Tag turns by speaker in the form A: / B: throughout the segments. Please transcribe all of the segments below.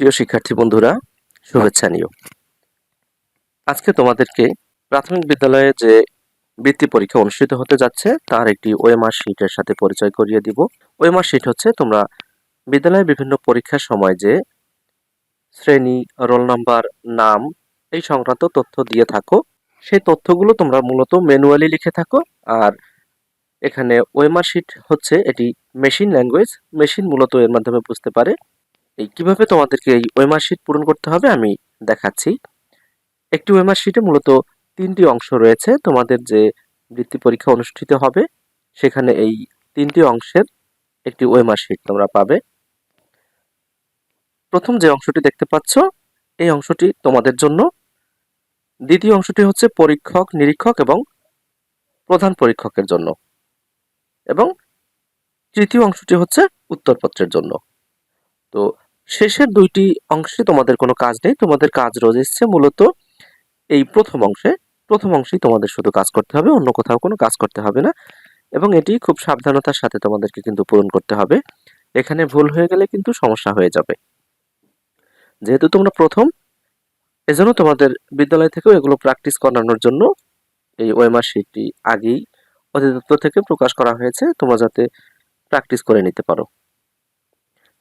A: প্রিয় শিক্ষার্থী বন্ধুরা, শুভেচ্ছা নিও। আজকে তোমাদেরকে প্রাথমিক বিদ্যালয়ে যে বৃত্তি পরীক্ষা অনুষ্ঠিত হতে যাচ্ছে, তার একটি ওএমআর শিটের সাথে পরিচয় করিয়ে দিব। ওএমআর শিট হচ্ছে তোমরা বিদ্যালয়ে বিভিন্ন পরীক্ষার সময় যে শ্রেণি রোল নাম্বার নাম, এই সংক্রান্ত তথ্য দিয়ে থাকো। সেই তথ্যগুলো তোমরা মূলত ম্যানুয়ালি লিখে থাকো। আর এখানে ওএমআর শিট হচ্ছে এটি মেশিন ল্যাঙ্গুয়েজ মেশিন মূলত এর মাধ্যমে বুঝতে পারে। এই কীভাবে তোমাদেরকে এই ওয়েমার শিট পূরণ করতে হবে আমি দেখাচ্ছি। একটি ওয়েমার শিটে মূলত তিনটি অংশ রয়েছে। তোমাদের যে বৃত্তি পরীক্ষা অনুষ্ঠিত হবে, সেখানে এই তিনটি অংশের একটি ওয়েমার শিট তোমরা পাবে। প্রথম যে অংশটি দেখতে পাচ্ছ, এই অংশটি তোমাদের জন্য। দ্বিতীয় অংশটি হচ্ছে পরীক্ষক, নিরীক্ষক এবং প্রধান পরীক্ষকের জন্য। এবং তৃতীয় অংশটি হচ্ছে উত্তরপত্রের জন্য। তো শেষের দুইটি অংশে তোমাদের কোনো কাজ নেই, তোমাদের কাজ রোজ এসছে, মূলত এই প্রথম অংশে, প্রথম অংশেই তোমাদের শুধু কাজ করতে হবে, অন্য কোথাও কোনো কাজ করতে হবে না। এবং এটি খুব সাবধানতার সাথে তোমাদেরকে কিন্তু পূরণ করতে হবে। এখানে ভুল হয়ে গেলে কিন্তু সমস্যা হয়ে যাবে। যেহেতু তোমরা প্রথম, এজন্য তোমাদের বিদ্যালয় থেকেও এগুলো প্র্যাকটিস করানোর জন্য এই ওয়েমার শিটটি আগেই অধিদপ্তর থেকে প্রকাশ করা হয়েছে, তোমরা যাতে প্র্যাকটিস করে নিতে পারো।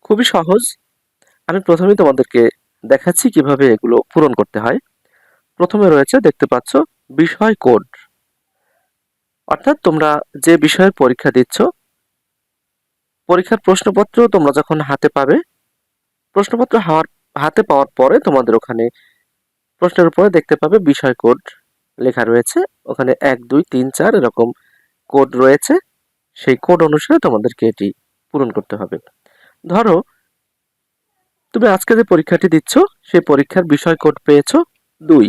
A: খুবই সহজ আমি প্রথমেই তোমাদেরকে দেখাচ্ছি কীভাবে এগুলো পূরণ করতে হয়। প্রথমে রয়েছে, দেখতে পাচ্ছ, বিষয় কোড। অর্থাৎ তোমরা যে বিষয়ের পরীক্ষা দিচ্ছ, পরীক্ষার প্রশ্নপত্র তোমরা যখন হাতে পাবে, প্রশ্নপত্র হাওয়ার, হাতে পাওয়ার পরে তোমাদের ওখানে প্রশ্নের উপরে দেখতে পাবে বিষয় কোড লেখা রয়েছে। ওখানে এক, দুই, তিন, চার এরকম কোড রয়েছে। সেই কোড অনুসারে তোমাদেরকে এটি পূরণ করতে হবে। ধরো তুমি আজকে যে পরীক্ষাটি দিচ্ছ, সেই পরীক্ষার বিষয় কোড পেয়েছ দুই।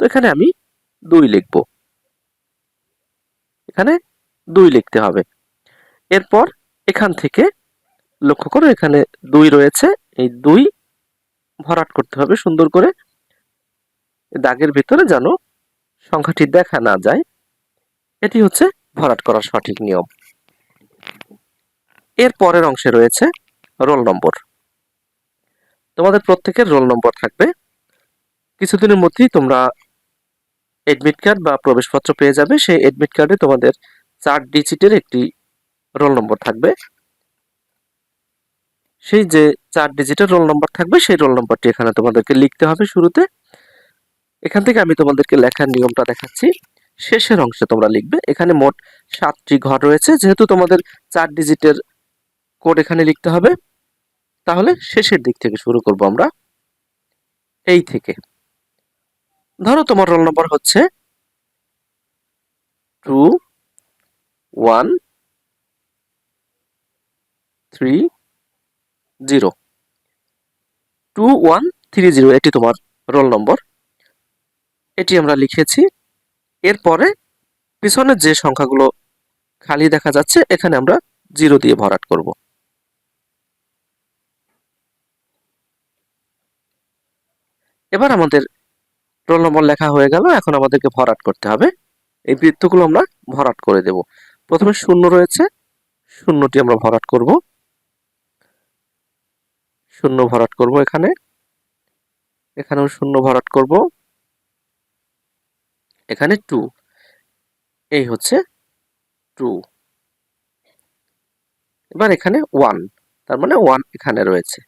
A: তো এখানে আমি দুই লিখব। এখানে দুই লিখতে হবে। এরপর এখান থেকে লক্ষ্য করো, এখানে দুই রয়েছে। এই দুই ভরাট করতে হবে সুন্দর করে। দাগের ভিতরে যেন সংখ্যাটি দেখা না যায়, এটি হচ্ছে ভরাট করার সঠিক নিয়ম। এর পরের অংশে রয়েছে রোল নম্বর। তোমাদের প্রত্যেকের রোল নম্বর থাকবে। কিছুদিনের মধ্যেই তোমরা এডমিট কার্ড বা প্রবেশপত্র পেয়ে যাবে। সেই এডমিট কার্ডে তোমাদের চার ডিজিটের একটি রোল নম্বর থাকবে। সেই যে চার ডিজিটের রোল নম্বর থাকবে, সেই রোল নম্বরটি এখানে তোমাদেরকে লিখতে হবে শুরুতে। এখান থেকে আমি তোমাদেরকে লেখার নিয়মটা দেখাচ্ছি। শেষের অংশে তোমরা লিখবে। এখানে মোট সাতটি ঘর রয়েছে। যেহেতু তোমাদের চার ডিজিটের কোড এখানে লিখতে হবে। তাহলে শেষের দিক থেকে শুরু করব আমরা। এই থেকে। ধরো তোমার রোল নম্বর হচ্ছে two one three zero two one three zero এটি তোমার রোল নম্বর এটি আমরা লিখেছি। এরপরে পিছনের যে সংখ্যাগুলো খালি দেখা যাচ্ছে, এখানে আমরা জিরো দিয়ে ভরাট করব। এবার আমাদের রোল নম্বর লেখা হয়ে গেল, এখন আমাদেরকে ভরাট করতে হবে। এই বৃত্তগুলো আমরা ভরাট করে দেব। প্রথমে শূন্য রয়েছে, শূন্যটি আমরা ভরাট করব। শূন্য ভরাট করব এখানে। এখানেও শূন্য ভরাট করব। এখানে টু। এই হচ্ছে টু। এবার এখানে ওয়ান, তার মানে ওয়ান এখানে রয়েছে।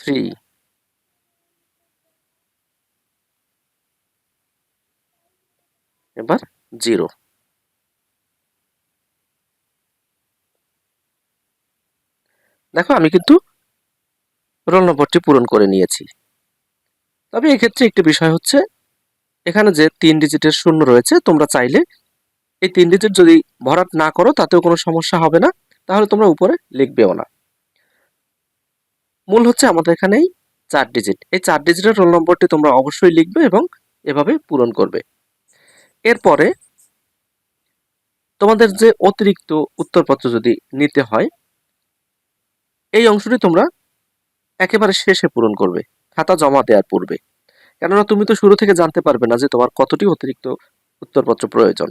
A: থ্রি এবার জিরো দেখো, আমি কিন্তু রোল নম্বরটি পূরণ করে নিয়েছি। তবে এক্ষেত্রে একটি বিষয় হচ্ছে, এখানে যে তিন ডিজিটের শূন্য রয়েছে, তোমরা চাইলে এই তিন ডিজিট যদি ভরাট না করো, তাতেও কোনো সমস্যা হবে না। তাহলে তোমরা উপরে লিখবেও না। মূল হচ্ছে আমাদের এখানেই চার ডিজিট এই চার ডিজিটের রোল নম্বরটি তোমরা অবশ্যই লিখবে এবং এভাবে পূরণ করবে। এরপরে তোমাদের যে অতিরিক্ত উত্তরপত্র যদি নিতে হয়, এই অংশটি তোমরা একেবারে শেষে পূরণ করবে, খাতা জমা দেওয়ার পূর্বে। কেননা তুমি তো শুরু থেকে জানতে পারবে না যে তোমার কতটি অতিরিক্ত উত্তরপত্র প্রয়োজন।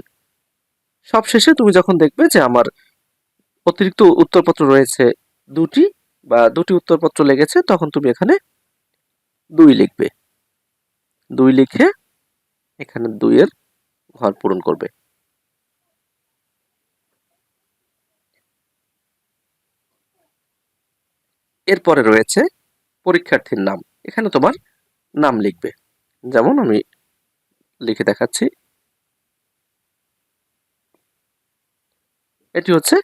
A: সব শেষে তুমি যখন দেখবে যে আমার অতিরিক্ত উত্তরপত্র রয়েছে দুটি বা দুটি উত্তরপত্র লেগেছে, তখন তুমি এখানে দুই লিখবে। দুই লিখে এখানে দুইয়ের ঘর পূরণ করবে। এরপরে রয়েছে পরীক্ষার্থীর নাম। এখানে তোমার নাম লিখবে। যেমন আমি লিখে দেখাচ্ছি। এটি হচ্ছে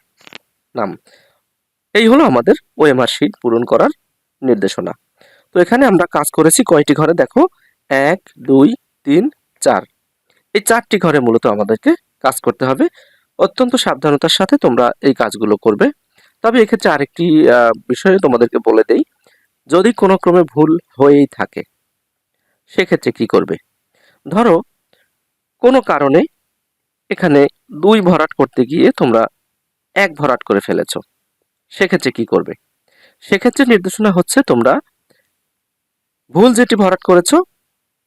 A: নাম। এই হলো আমাদের ওএমআর শিট পূরণ করার নির্দেশনা। তো এখানে আমরা কাজ করেছি কয়টি ঘরে? দেখো, এক, দুই, তিন, চার। এই চারটি ঘরে মূলত আমাদেরকে কাজ করতে হবে। অত্যন্ত সাবধানতার সাথে তোমরা এই কাজগুলো করবে। তবে এক্ষেত্রে আরেকটি বিষয়ে তোমাদেরকে বলে দেই, যদি কোনো ক্রমে ভুল হয়েই থাকে, সেক্ষেত্রে কি করবে? ধরো, কোনো কারণে এখানে দুই ভরাট করতে গিয়ে তোমরা এক ভরাট করে ফেলেছো। সেক্ষেত্রে কি করবে? সেক্ষেত্রে নির্দেশনা হচ্ছে তোমরা ভুল যেটি ভরাট করেছ,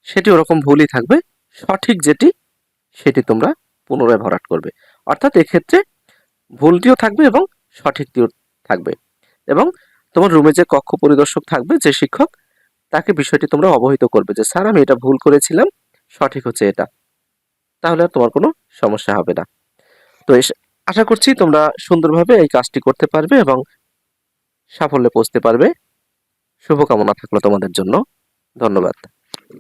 A: সেটি ওরকম ভুলই থাকবে, সঠিক যেটি, সেটি তোমরা পুনরায় ভরাট করবে। অর্থাৎ এক্ষেত্রে ভুলটিও থাকবে এবং সঠিকটিও থাকবে। এবং তোমার রুমে যে কক্ষ পরিদর্শক থাকবে, যে শিক্ষক, তাকে বিষয়টি তোমরা অবহিত করবে যে, স্যার, আমি এটা ভুল করেছিলাম, সঠিক হচ্ছে এটা। তাহলে আর তোমার কোনো সমস্যা হবে না। তো আশা করছি তোমরা সুন্দরভাবে এই কাজটি করতে পারবে এবং সাফল্যে পৌঁছতে পারবে। শুভকামনা থাকল তোমাদের জন্য। ধন্যবাদ।